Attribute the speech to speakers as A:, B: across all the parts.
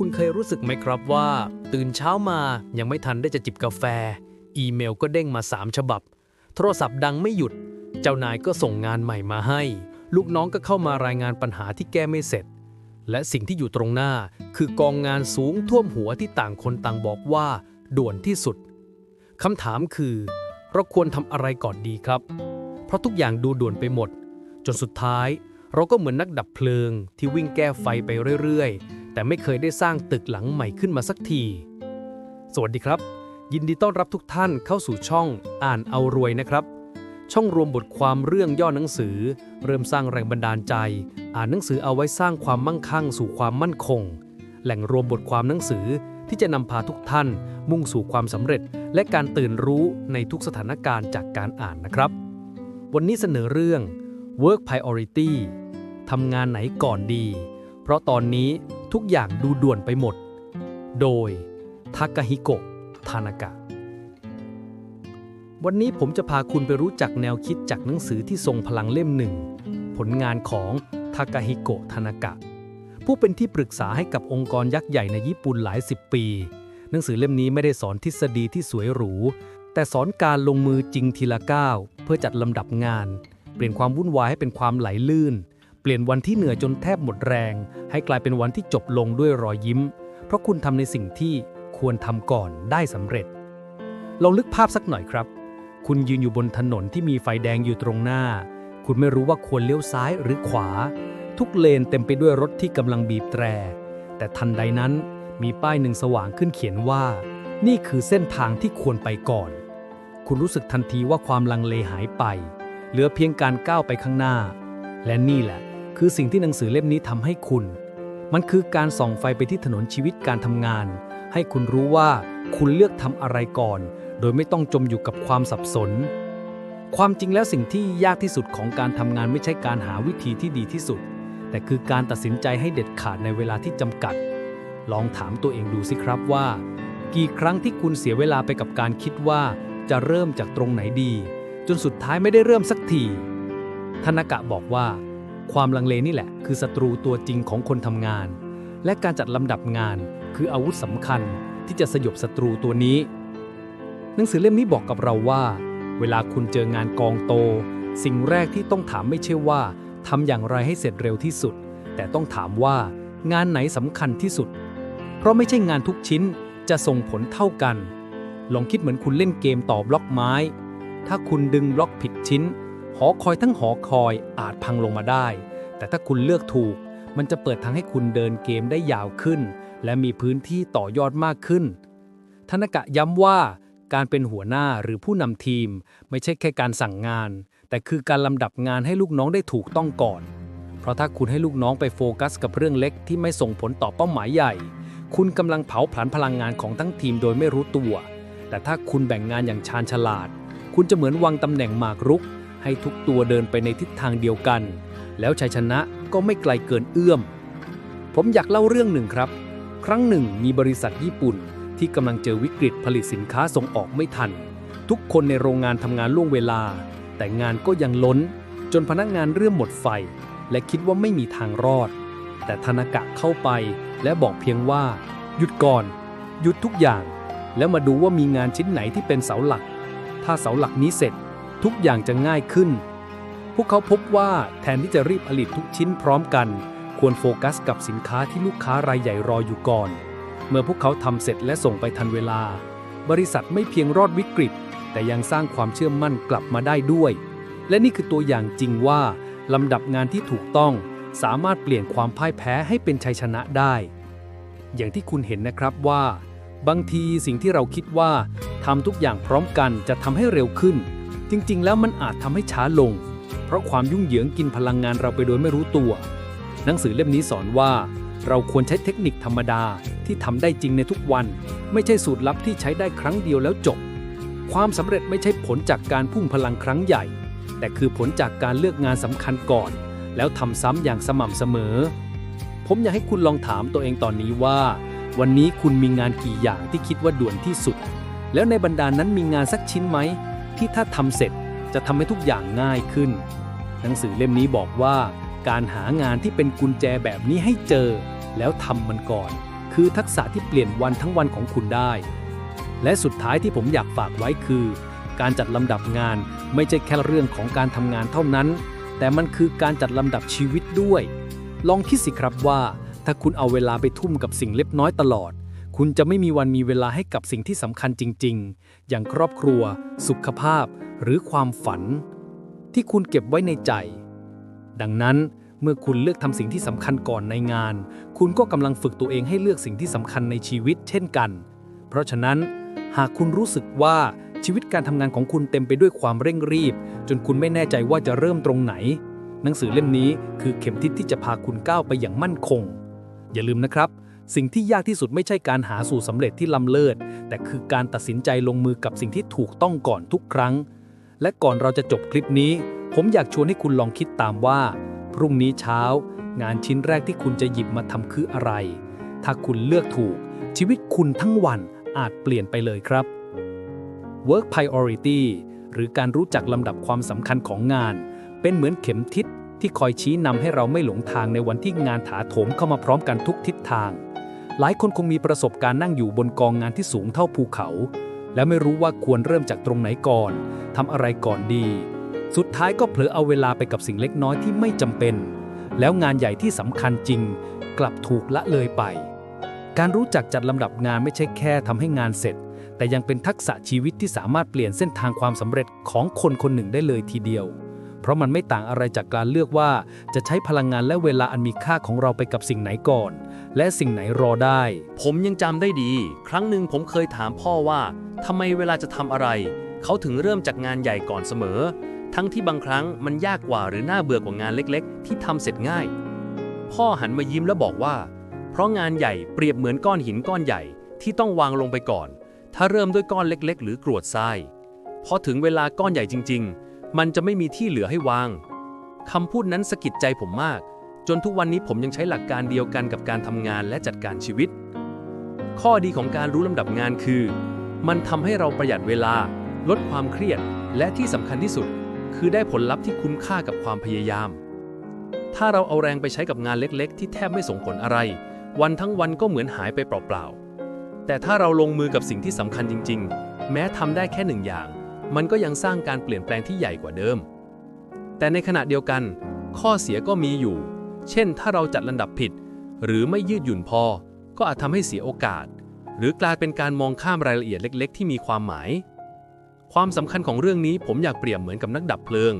A: คุณเคยรู้สึกไหมครับว่า ตื่นเช้ามายังไม่ทันได้จะจิบกาแฟ อีเมลก็เด้งมา 3 ฉบับ โทรศัพท์ดังไม่หยุด เจ้านายก็ส่งงานใหม่มาให้ ลูกน้องก็เข้ามารายงานปัญหาที่แก้ไม่เสร็จ และสิ่งที่อยู่ตรงหน้า คือกองงานสูงท่วมหัวที่ต่างคนต่างบอกว่า ด่วนที่สุดคำถามคือ เราควรทำอะไรก่อนดีครับ เพราะทุกอย่างดูด่วนไปหมด จนสุดท้าย เราก็เหมือนนักดับเพลิงที่วิ่งแก้ไฟไปเรื่อยๆ แต่ไม่เคยได้สร้างตึกหลังใหม่ขึ้นมาสักที สวัสดีครับ ยินดีต้อนรับทุกท่านเข้าสู่ช่องอ่านเอารวยนะครับ ช่องรวมบทความเรื่องย่อหนังสือ เริ่มสร้างแรงบันดาลใจ อ่านหนังสือเอาไว้สร้างความมั่งคั่ง สู่ความมั่นคง แหล่งรวมบทความหนังสือที่จะนำพาทุกท่าน มุ่งสู่ความสำเร็จ และการตื่นรู้ในทุกสถานการณ์จากการอ่านนะครับ วันนี้เสนอเรื่อง work priority ทำงานไหนก่อนดี เพราะตอนนี้ ทุกอย่างดูด่วนไปหมด โดยทากาฮิโกะทานากะ วันนี้ผมจะพาคุณไปรู้จักแนวคิดจากหนังสือที่ทรงพลังเล่มหนึ่ง ผลงานของทากาฮิโกะทานากะ ผู้เป็นที่ปรึกษาให้กับองค์กรยักษ์ใหญ่ในญี่ปุ่นหลายสิบปี หนังสือเล่มนี้ไม่ได้สอนทฤษฎีที่สวยหรู แต่สอนการลงมือจริงทีละก้าวเพื่อจัดลำดับงาน เปลี่ยนความวุ่นวายให้เป็นความไหลลื่น ปลี่ยนวันที่เหนื่อยจนแทบหมดแรง ให้กลายเป็นวันที่จบลงด้วยรอยยิ้ม เพราะคุณทำในสิ่งที่ควรทำก่อนได้สำเร็จ ลองลึกภาพสักหน่อยครับ คุณยืนอยู่บนถนนที่มีไฟแดงอยู่ตรงหน้า คุณไม่รู้ว่าควรเลี้ยวซ้ายหรือขวา ทุกเลนเต็มไปด้วยรถที่กำลังบีบแตร แต่ทันใดนั้นมีป้ายหนึ่งสว่างขึ้นเขียนว่า นี่คือเส้นทางที่ควรไปก่อน คุณรู้สึกทันทีว่าความลังเลหายไป เหลือเพียงการก้าวไปข้างหน้า และนี่แหละ คือสิ่งที่หนังสือเล่มนี้ทำให้คุณ มันคือการส่องไฟไปที่ถนนชีวิตการทำงาน ให้คุณรู้ว่าคุณเลือกทำอะไรก่อน โดยไม่ต้องจมอยู่กับความสับสน ความจริงแล้วสิ่งที่ยากที่สุดของการทำงานไม่ใช่การหาวิธีที่ดีที่สุด แต่คือการตัดสินใจให้เด็ดขาดในเวลาที่จำกัด ลองถามตัวเองดูสิครับว่า กี่ครั้งที่คุณเสียเวลาไปกับการคิดว่าจะเริ่มจากตรงไหนดี จนสุดท้ายไม่ได้เริ่มสักทีธนกะบอกว่า ความลังเลนี่แหละ คือศัตรูตัวจริงของคนทำงาน และการจัดลำดับงานคืออาวุธสำคัญที่จะสยบศัตรูตัวนี้ หนังสือเล่มนี้บอกกับเราว่า เวลาคุณเจองานกองโต สิ่งแรกที่ต้องถามไม่ใช่ว่าทำอย่างไรให้เสร็จเร็วที่สุด แต่ต้องถามว่างานไหนสำคัญที่สุด เพราะไม่ใช่งานทุกชิ้นจะส่งผลเท่ากัน ลองคิดเหมือนคุณเล่นเกมต่อบล็อกไม้ ถ้าคุณดึงบล็อกผิดชิ้น หอคอยทั้งหอคอยอาจพังลงมาได้ แต่ถ้าคุณเลือกถูก มันจะเปิดทางให้คุณเดินเกมได้ยาวขึ้น และมีพื้นที่ต่อยอดมากขึ้น ธนกะย้ำว่าการเป็นหัวหน้าหรือผู้นำทีม ไม่ใช่แค่การสั่งงาน แต่คือการลำดับงานให้ลูกน้องได้ถูกต้องก่อน เพราะถ้าคุณให้ลูกน้องไปโฟกัสกับเรื่องเล็กที่ไม่ส่งผลต่อเป้าหมายใหญ่ คุณกำลังเผาผลาญพลังงานของทั้งทีมโดยไม่รู้ตัว แต่ถ้าคุณแบ่งงานอย่างชาญฉลาด คุณจะเหมือนวางตำแหน่งหมากรุก ให้ทุกตัวเดินไปในทิศทางเดียวกัน แล้วชัยชนะก็ไม่ไกลเกินเอื้อม ผมอยากเล่าเรื่องหนึ่งครับ ครั้งหนึ่งมีบริษัทญี่ปุ่นที่กำลังเจอวิกฤตผลิตสินค้าส่งออกไม่ทัน ทุกคนในโรงงานทำงานล่วงเวลา แต่งานก็ยังล้น จนพนักงานเริ่มหมดไฟ และคิดว่าไม่มีทางรอด แต่ธนากะเข้าไปและบอกเพียงว่า หยุดก่อน หยุดทุกอย่าง แล้วมาดูว่ามีงานชิ้นไหนที่เป็นเสาหลัก ถ้าเสาหลักนี้เสร็จ ทุกอย่างจะง่ายขึ้น พวกเขาพบว่าแทนที่จะรีบผลิตทุกชิ้นพร้อมกัน ควรโฟกัสกับสินค้าที่ลูกค้ารายใหญ่รออยู่ก่อน เมื่อพวกเขาทำเสร็จและส่งไปทันเวลา บริษัทไม่เพียงรอดวิกฤต แต่ยังสร้างความเชื่อมั่นกลับมาได้ด้วย และนี่คือตัวอย่างจริงว่าลำดับงานที่ถูกต้องสามารถเปลี่ยนความพ่ายแพ้ให้เป็นชัยชนะได้ อย่างที่คุณเห็นนะครับว่า บางทีสิ่งที่เราคิดว่าทำทุกอย่างพร้อมกันจะทำให้เร็วขึ้น จริงๆ แล้วมันอาจทำให้ช้าลง เพราะความยุ่งเหยิงกินพลังงานเราไปโดยไม่รู้ตัว หนังสือเล่มนี้สอนว่า เราควรใช้เทคนิคธรรมดาที่ทำได้จริงในทุกวัน ไม่ใช่สูตรลับที่ใช้ได้ครั้งเดียวแล้วจบ ความสำเร็จไม่ใช่ผลจากการพุ่งพลังครั้งใหญ่ แต่คือผลจากการเลือกงานสำคัญก่อน แล้วทำซ้ำอย่างสม่ำเสมอ ผมอยากให้คุณลองถามตัวเองตอนนี้ว่า วันนี้คุณมีงานกี่อย่างที่คิดว่าด่วนที่สุด แล้วในบรรดานั้นมีงานสักชิ้นไหม ที่ถ้าทำเสร็จจะทำให้ทุกอย่างง่ายขึ้น หนังสือเล่มนี้บอกว่า การหางานที่เป็นกุญแจแบบนี้ให้เจอ แล้วทำมันก่อน คือทักษะที่เปลี่ยนวันทั้งวันของคุณได้ และสุดท้ายที่ผมอยากฝากไว้คือ การจัดลำดับงานไม่ใช่แค่เรื่องของการทำงานเท่านั้น แต่มันคือการจัดลำดับชีวิตด้วย ลองคิดสิครับว่า ถ้าคุณเอาเวลาไปทุ่มกับสิ่งเล็กน้อยตลอด คุณจะไม่มีวันมีเวลาให้กับสิ่งที่สำคัญจริง ๆ อย่างครอบครัว สุขภาพ หรือความฝัน ที่คุณเก็บไว้ในใจ ดังนั้นเมื่อคุณเลือกทำสิ่งที่สำคัญก่อนในงาน คุณก็กำลังฝึกตัวเองให้เลือกสิ่งที่สำคัญในชีวิตเช่นกัน เพราะฉะนั้น หากคุณรู้สึกว่าชีวิตการทำงานของคุณเต็มไปด้วยความเร่งรีบ จนคุณไม่แน่ใจว่าจะเริ่มตรงไหน หนังสือเล่มนี้คือเข็มทิศที่จะพาคุณก้าวไปอย่างมั่นคง อย่าลืมนะครับ สิ่งที่ยากที่สุดไม่ใช่การหาสู่สำเร็จที่ล้ำเลิศ แต่คือการตัดสินใจลงมือกับสิ่งที่ถูกต้องก่อนทุกครั้ง และก่อนเราจะจบคลิปนี้ ผมอยากชวนให้คุณลองคิดตามว่า พรุ่งนี้เช้า งานชิ้นแรกที่คุณจะหยิบมาทำคืออะไร ถ้าคุณเลือกถูก ชีวิตคุณทั้งวันอาจเปลี่ยนไปเลยครับ Work Priority หรือการรู้จักลำดับความสำคัญของงาน เป็นเหมือนเข็มทิศที่คอยชี้นำให้เราไม่หลงทางในวันที่งานถาโถมเข้ามาพร้อมกันทุกทิศทาง หลายคนคงมีประสบการณ์นั่งอยู่บนกองงานที่สูงเท่าภูเขา และไม่รู้ว่าควรเริ่มจากตรงไหนก่อนทำอะไรก่อนดี สุดท้ายก็เผลอเอาเวลาไปกับสิ่งเล็กน้อยที่ไม่จำเป็น แล้วงานใหญ่ที่สำคัญจริง กลับถูกละเลยไป การรู้จักจัดลำดับงานไม่ใช่แค่ทำให้งานเสร็จ แต่ยังเป็นทักษะชีวิตที่สามารถเปลี่ยนเส้นทางความสำเร็จของคนคนหนึ่งได้เลยทีเดียวเพราะมันไม่ต่างอะไรจากการเลือกว่าจะใช้พลังงานและเวลาอันมีค่าของเราไปกับสิ่งไหนก่อน และสิ่งไหนรอได้
B: ผมยังจำได้ดี ครั้งหนึ่งผมเคยถามพ่อว่าทำไมเวลาจะทำอะไร เขาถึงเริ่มจากงานใหญ่ก่อนเสมอ ทั้งที่บางครั้งมันยากกว่าหรือน่าเบื่อกว่างานเล็กๆ ที่ทำเสร็จง่าย พ่อหันมายิ้มแล้วบอกว่า เพราะงานใหญ่เปรียบเหมือนก้อนหินก้อนใหญ่ที่ต้องวางลงไปก่อน ถ้าเริ่มด้วยก้อนเล็ก ๆ หรือกรวดทรายพอถึงเวลาก้อนใหญ่จริง ๆ มันจะไม่มีที่เหลือให้วางคำพูดนั้นสะกิดใจผมมาก จนทุกวันนี้ผมยังใช้หลักการเดียวกันกับการทำงานและจัดการชีวิต ข้อดีของการรู้ลำดับงานคือ มันทำให้เราประหยัดเวลา ลดความเครียด และที่สำคัญที่สุด คือได้ผลลัพธ์ที่คุ้มค่ากับความพยายาม ถ้าเราเอาแรงไปใช้กับงานเล็กๆ ที่แทบไม่ส่งผลอะไร วันทั้งวันก็เหมือนหายไปเปล่าๆ แต่ถ้าเราลงมือกับสิ่งที่สำคัญจริง ๆ แม้ทำได้แค่หนึ่งอย่าง มันก็ยังสร้างการเปลี่ยนแปลงที่ใหญ่กว่าเดิม แต่ในขณะเดียวกัน ข้อเสียก็มีอยู่ เช่น ถ้าเราจัดลำดับผิด หรือไม่ยืดหยุ่นพอ ก็อาจทำให้เสียโอกาส หรือกลายเป็นการมองข้ามรายละเอียดเล็ก ๆ ที่มีความหมาย ความสำคัญของเรื่องนี้ผมอยากเปรียบเหมือนกับนักดับเพลิง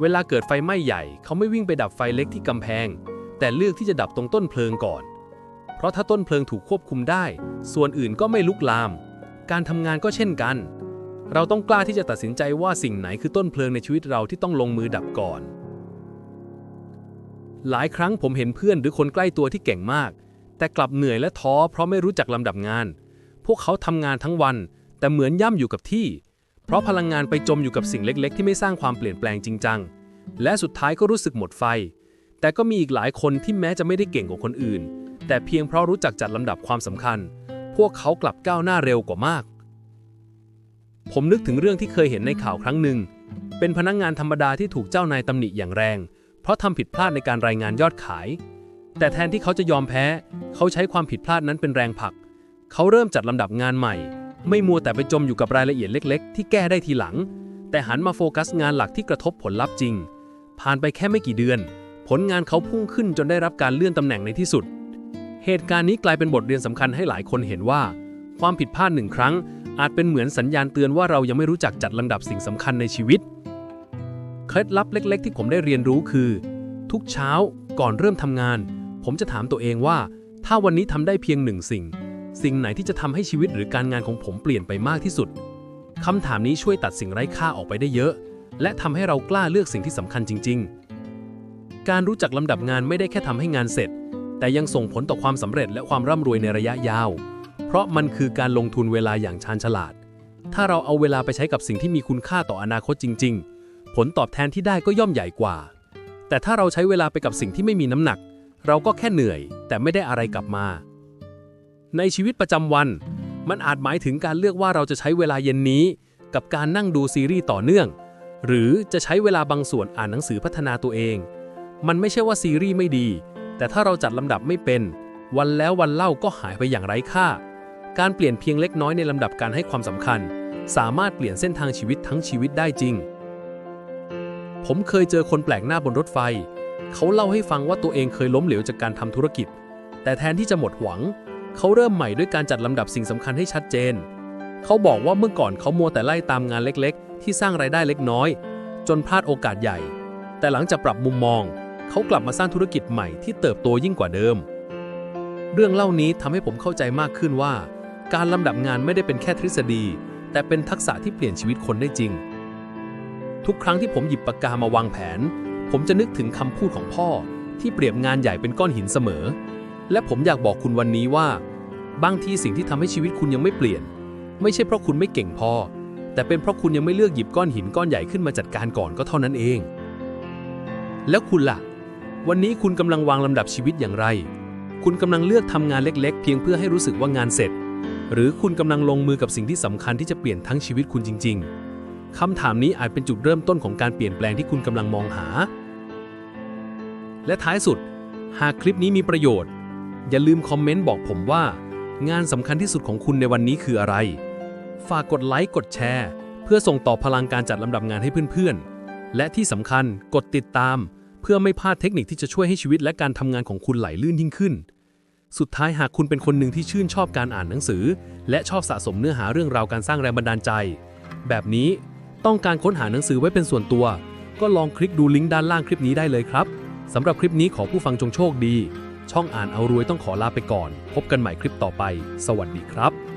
B: เวลาเกิดไฟไหม้ใหญ่ เขาไม่วิ่งไปดับไฟเล็กที่กำแพง แต่เลือกที่จะดับตรงต้นเพลิงก่อน เพราะถ้าต้นเพลิงถูกควบคุมได้ ส่วนอื่นก็ไม่ลุกลาม การทำงานก็เช่นกัน เราต้องกล้าที่จะตัดสินใจว่าสิ่งไหนคือต้นเพลิงในชีวิตเราที่ต้องลงมือดับก่อน หลายครั้งผมเห็นเพื่อนหรือคนใกล้ตัวที่เก่งมาก แต่กลับเหนื่อยและท้อเพราะไม่รู้จักลำดับงาน พวกเขาทำงานทั้งวัน แต่เหมือนย่ำอยู่กับที่ เพราะพลังงานไปจมอยู่กับสิ่งเล็ก ๆ ที่ไม่สร้างความเปลี่ยนแปลงจริงจังและสุดท้ายก็รู้สึกหมดไฟ แต่ก็มีอีกหลายคนที่แม้จะไม่ได้เก่งกว่าคนอื่น แต่เพียงเพราะรู้จักจัดลำดับความสำคัญ พวกเขากลับก้าวหน้าเร็วกว่ามาก ผมนึกถึงเรื่องที่เคยเห็นในข่าวครั้งหนึ่ง เป็นพนักงงานธรรมดาที่ถูกเจ้านายตำหนิอย่างแรง เพราะทำผิดพลาดในการรายงานยอดขาย แต่แทนที่เขาจะยอมแพ้ เขาใช้ความผิดพลาดนั้นเป็นแรงผลัก เขาเริ่มจัดลำดับงานใหม่ ไม่มัวแต่ไปจมอยู่กับรายละเอียดเล็ก ๆ ที่แก้ได้ทีหลัง แต่หันมาโฟกัสงานหลักที่กระทบผลลัพธ์จริง ผ่านไปแค่ไม่กี่เดือน ผลงานเขาพุ่งขึ้นจนได้รับการเลื่อนตำแหน่งในที่สุด เหตุการณ์นี้กลายเป็นบทเรียนสำคัญให้หลายคนเห็นว่า ความผิดพลาดหนึ่งครั้ง อาจเป็นเหมือนสัญญาณเตือนว่าเรายังไม่รู้จักจัดลำดับสิ่งสำคัญในชีวิต ล็ดลับเล็ก ๆ ที่ผมได้เรียนรู้คือ ทุกเช้าก่อนเริ่มทำงาน ผมจะถามตัวเองว่า ถ้าวันนี้ทำได้เพียงหนึ่งสิ่ง สิ่งไหนที่จะทำให้ชีวิตหรือการงานของผมเปลี่ยนไปมากที่สุดคำถามนี้ช่วยตัดสิ่งไร้ค่าออกไปได้เยอะ และทำให้เรากล้าเลือกสิ่งที่สำคัญจริง ๆ การรู้จักลำดับงานไม่ได้แค่ทำให้งานเสร็จ แต่ยังส่งผลต่อความสำเร็จและความร่ำรวยในระยะยาว เพราะมันคือการลงทุนเวลาอย่างชาญฉลาด ถ้าเราเอาเวลาไปใช้กับสิ่งที่มีคุณค่าต่ออนาคตจริง ๆ ผลตอบแทนที่ได้ก็ย่อมใหญ่กว่า แต่ถ้าเราใช้เวลาไปกับสิ่งที่ไม่มีน้ำหนัก เราก็แค่เหนื่อย แต่ไม่ได้อะไรกลับมา ในชีวิตประจำวัน มันอาจหมายถึงการเลือกว่าเราจะใช้เวลาเย็นนี้ กับการนั่งดูซีรีส์ต่อเนื่อง หรือจะใช้เวลาบางส่วนอ่านหนังสือพัฒนาตัวเอง มันไม่ใช่ว่าซีรีส์ไม่ดี แต่ถ้าเราจัดลำดับไม่เป็น วันแล้ววันเล่าก็หายไปอย่างไร้ค่า การเปลี่ยนเพียงเล็กน้อยในลำดับการให้ความสำคัญ สามารถเปลี่ยนเส้นทางชีวิตทั้งชีวิตได้จริง ผมเคยเจอคนแปลกหน้าบนรถไฟ เขาเล่าให้ฟังว่าตัวเองเคยล้มเหลวจากการทำธุรกิจ แต่แทนที่จะหมดหวัง เขาเริ่มใหม่ด้วยการจัดลำดับสิ่งสำคัญให้ชัดเจน เขาบอกว่าเมื่อก่อนเขามัวแต่ไล่ตามงานเล็กๆ ที่สร้างรายได้เล็กน้อย จนพลาดโอกาสใหญ่ แต่หลังจากปรับมุมมอง เขากลับมาสร้างธุรกิจใหม่ที่เติบโตยิ่งกว่าเดิม เรื่องเล่านี้ทำให้ผมเข้าใจมากขึ้นว่า การลำดับงานไม่ได้เป็นแค่ทฤษฎี แต่เป็นทักษะที่เปลี่ยนชีวิตคนได้จริง ทุกครั้งที่ผมหยิบปากกามาวางแผน ผมจะนึกถึงคำพูดของพ่อ ที่เปรียบงานใหญ่เป็นก้อนหินเสมอ และผมอยากบอกคุณวันนี้ว่า บางทีสิ่งที่ทำให้ชีวิตคุณยังไม่เปลี่ยน ไม่ใช่เพราะคุณไม่เก่งพอ แต่เป็นเพราะคุณยังไม่เลือกหยิบก้อนหินก้อนใหญ่ขึ้นมาจัดการก่อนก็เท่านั้นเอง แล้วคุณล่ะ วันนี้คุณกำลังวางลำดับชีวิตอย่างไร คุณกำลังเลือกทำงานเล็ก ๆ เพียงเพื่อให้รู้สึกว่างานเสร็จ หรือคุณกำลังลงมือกับสิ่งที่สำคัญที่จะเปลี่ยนทั้งชีวิตคุณจริง ๆ คำถามนี้อาจเป็นจุดเริ่มต้นของการเปลี่ยนแปลงที่คุณกำลังมองหา และท้ายสุด หากคลิปนี้มีประโยชน์ อย่าลืมคอมเมนต์บอกผมว่า งานสำคัญที่สุดของคุณในวันนี้คืออะไร ฝากกดไลค์กดแชร์ เพื่อส่งต่อพลังการจัดลำดับงานให้เพื่อนๆ และที่สำคัญกดติดตาม เพื่อไม่พลาดเทคนิคที่จะช่วยให้ชีวิตและการทำงานของคุณไหลลื่นยิ่งขึ้นสุดท้ายหากคุณเป็นคนหนึ่งที่ชื่นชอบการอ่านหนังสือ และชอบสะสมเนื้อหาเรื่องราวการสร้างแรงบันดาลใจ แบบนี้ ต้องการค้นหาหนังสือไว้เป็นส่วนตัว ก็ลองคลิกดูลิงก์ด้านล่างคลิปนี้ได้เลยครับสำหรับคลิปนี้ขอผู้ฟังจงโชคดี ช่องอ่านเอารวยต้องขอลาไปก่อน พบกันใหม่คลิปต่อไป สวัสดีครับ